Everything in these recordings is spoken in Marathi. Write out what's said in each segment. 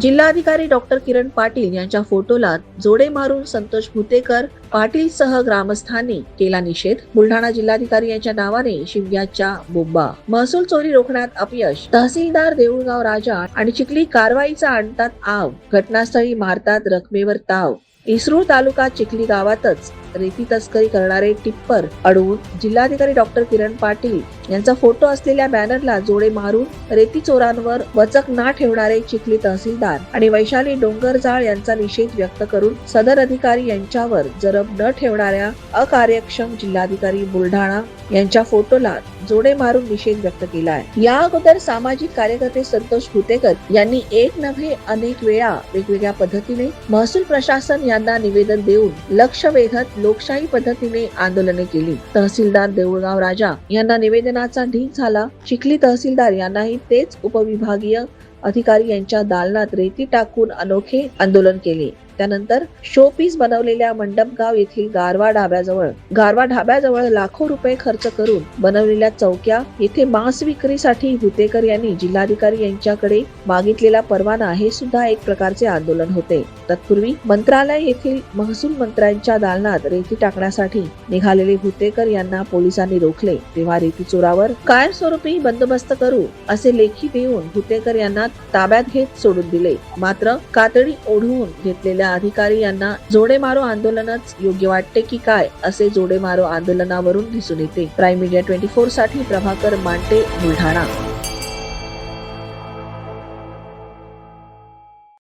जिल्हाधिकारी डॉक्टर किरण पाटील यांच्या फोटोला जोडे मारून संतोष भुतेकर पाटील सह ग्रामस्थांनी केला निषेध. बुलढाणा जिल्हाधिकारी यांच्या नावाने शिव्याच्या बोब्बा महसूल चोरी रोखण्यात अपयश. तहसीलदार देऊळगाव राजा आणि चिखली कारवाईचा आणतात आव. घटनास्थळी मारतात रकमेवर ताव. इस्रूळ तालुका चिखली गावातच रेती तस्करी करणारे टिप्पर अडवून जिल्हाधिकारी डॉक्टर किरण पाटील यांचा फोटो असलेल्या बॅनरला जोडे मारून रेती चोरांवर वचक ना ठेवणारे चिखली तहसीलदार आणि वैशाली डोंगरजाळ यांचा निषेध व्यक्त करून सदर अधिकारी यांच्यावर जरब न ठेवणाऱ्या अकार्यक्षम जिल्हाधिकारी बुलढाणा यांच्या फोटोला जोडे मारून निषेध व्यक्त केला आहे या अगोदर सामाजिक कार्यकर्ते संतोष भुतेकर यांनी एक नव्हे अनेक वेळा वेगवेगळ्या पद्धतीने महसूल प्रशासन यांना निवेदन देऊन लक्ष वेधत लोकशाही पद्धतीने आंदोलने केली. तहसीलदार देऊळगाव राजा यांना निवेदनाचा ढीक झाला. चिखली तहसीलदार यांनाही तेच उपविभागीय अधिकारी यांच्या दालनात रेती टाकून अनोखे आंदोलन केले. त्यानंतर शोपीस बनवलेल्या मंडपगाव येथील गारवा ढाब्याजवळ गारवा ढाब्याजवळ लाखो रुपये खर्च करून बनवलेल्या चौक्या येथे मांस विक्रीसाठी भुतेकर यांनी जिल्हाधिकारी यांच्याकडे मागितलेला परवाना हे सुद्धा एक प्रकारचे आंदोलन होते. तत्पूर्वी मंत्रालय येथील महसूल मंत्र्यांच्या दालनात रेती टाकण्यासाठी निघालेले भुतेकर यांना पोलिसांनी रोखले. तेव्हा रेती चोरावर कायमस्वरूपी बंदोबस्त करू असे लेखी देऊन हुतेकर यांना ताब्यात घेत सोडून दिले. मात्र कातडी ओढवून घेतलेल्या अधिकारी यांना जोडे मारो आंदोलनच योग्य वाटते की काय असे जोडे मारो आंदोलनावरून दिसून येते. प्राईम मीडिया ट्वेंटी फोरसाठी प्रभाकर मांटे बुलढाणा.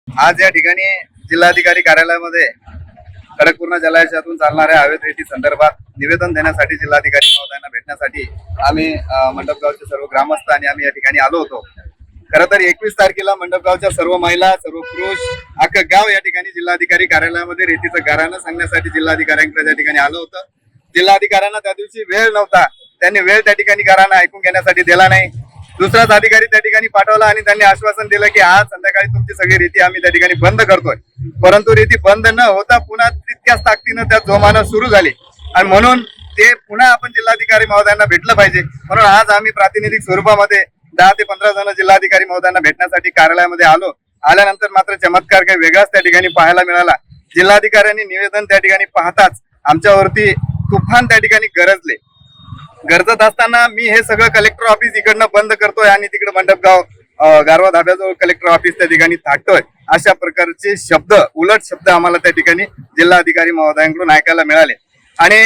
आज या ठिकाणी जिल्हाधिकारी कार्यालयामध्ये खडकपूर्ण जलाशयातून चालणाऱ्या हवेत संदर्भात निवेदन देण्यासाठी जिल्हाधिकारी महोदयांना भेटण्यासाठी आम्ही मंडपगावचे सर्व ग्रामस्थ आणि आम्ही या ठिकाणी आलो होतो. खरं तर एकवीस तारखेला मंडपगावच्या सर्व महिला सर्व पुरुष अख्खं गाव या ठिकाणी जिल्हाधिकारी कार्यालयामध्ये रेतीचं गाराणं सांगण्यासाठी जिल्हाधिकाऱ्यांकडे त्या ठिकाणी आलं होतं. जिल्हाधिकाऱ्यांना त्या दिवशी वेळ नव्हता. त्यांनी वेळ त्या ठिकाणी घरांना ऐकून घेण्यासाठी दिला नाही. दुसराच अधिकारी त्या ठिकाणी पाठवला आणि त्यांनी आश्वासन दिलं की आज संध्याकाळी तुमची सगळी रीती आम्ही त्या ठिकाणी बंद करतोय. परंतु रीती बंद न होता पुन्हा तितक्याच ताकदीनं त्या जोमानं सुरू झाली. आणि म्हणून ते पुन्हा आपण जिल्हाधिकारी महोदयांना भेटलं पाहिजे. म्हणून आज आम्ही प्रातिनिधिक स्वरूपामध्ये दहा ते पंधरा जण जिल्हाधिकारी महोदयांना भेटण्यासाठी कार्यालयामध्ये आलो. आल्यानंतर मात्र चमत्कार काही वेगळाच त्या ठिकाणी पाहायला मिळाला. जिल्हाधिकाऱ्यांनी निवेदन त्या ठिकाणी पाहताच आमच्यावरती तुफान त्या ठिकाणी गरजले. गरजत असताना मी हे सगळं कलेक्टर ऑफिस इकडनं बंद करतोय आणि तिकडे मंडपगाव गारवा धाब्याजवळ कलेक्टर ऑफिस त्या ठिकाणी थाटतोय. अशा प्रकारचे शब्द उलट शब्द आम्हाला त्या ठिकाणी जिल्हाधिकारी महोदयांकडून ऐकायला मिळाले. आणि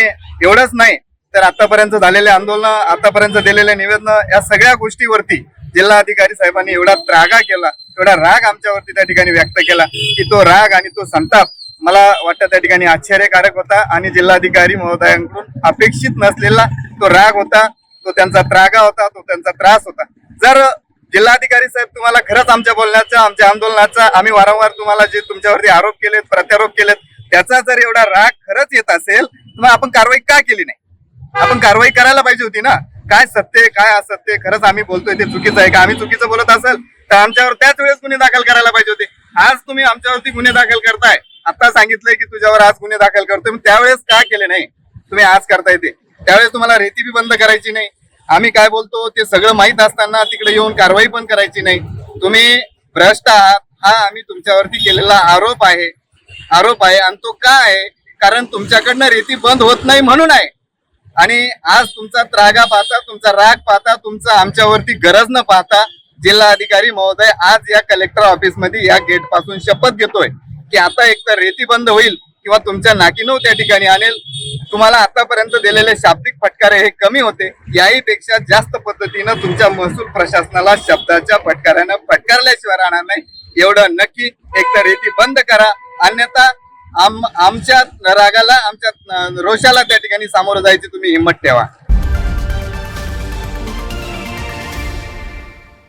एवढंच नाही तर आतापर्यंत झालेले आंदोलन आतापर्यंत दिलेले निवेदन या सगळ्या गोष्टीवरती जिल्हा अधिकारी साहेबांनी एवढा त्रागा केला एवढा राग आमच्यावरती त्या ठिकाणी व्यक्त केला की तो राग आणि तो संताप मला वाटतं त्या ठिकाणी आश्चर्यकारक होता आणि जिल्हाधिकारी महोदयांकडून अपेक्षित नसलेला तो राग होता तो त्यांचा त्रागा होता तो त्यांचा त्रास होता. जर जिल्हाधिकारी साहेब तुम्हाला खरंच आमच्या बोलण्याचा आमच्या आंदोलनाचा आम्ही वारंवार तुम्हाला जे तुमच्यावरती आरोप केलेत प्रत्यारोप केलेत त्याचा जर एवढा राग खरंच येत असेल तर मग आपण कारवाई का केली नाही? आपण कारवाई करायला पाहिजे होती ना. काय सत्य काय असत्य खरंच आम्ही बोलतोय ते चुकीचं आहे का? आम्ही चुकीचं बोलत असेल तर आमच्यावर त्याच वेळेस गुन्हे दाखल करायला पाहिजे होते. आज तुम्ही आमच्यावरती गुन्हे दाखल करताय. आता सांगितलंय की तुझ्यावर आज गुन्हे दाखल करतोय. त्यावेळेस का केले नाही? तुम्ही आज करताय ते. त्यावेळेस तुम्हाला रेती बी बंद करायची नाही. आम्ही काय बोलतो ते सगळं माहीत असताना तिकडे येऊन कारवाई पण करायची नाही. तुम्ही भ्रष्ट आहात हा आम्ही तुमच्यावरती केलेला आरोप आहे. आरोप आहे आणि तो का आहे? कारण तुमच्याकडनं रेती बंद होत नाही म्हणून आहे. आणि आज तुमचा त्रागा पाहता तुमचा राग पाहता तुमचा आमच्यावरती गरज न पाहता जिल्हा अधिकारी महोदय आज या कलेक्टर ऑफिसमध्ये या गेटपासून शपथ घेतोय की आता एकतर रेती बंद होईल किंवा तुमच्या नाकीनव त्या ठिकाणी आणेल. तुम्हाला आतापर्यंत दिलेले शाब्दिक फटकारे हे कमी होते. याही पेक्षा जास्त पद्धतीनं तुमच्या महसूल प्रशासनाला शब्दाच्या फटकाऱ्यानं फटकारल्याशिवाय राहणार नाही. एवढं नक्की एकतर रेती बंद करा. अन्यथा आम आमच्या रागाला आमच्या रोषाला त्या ठिकाणी सामोरं जायची तुम्ही हिंमत ठेवा.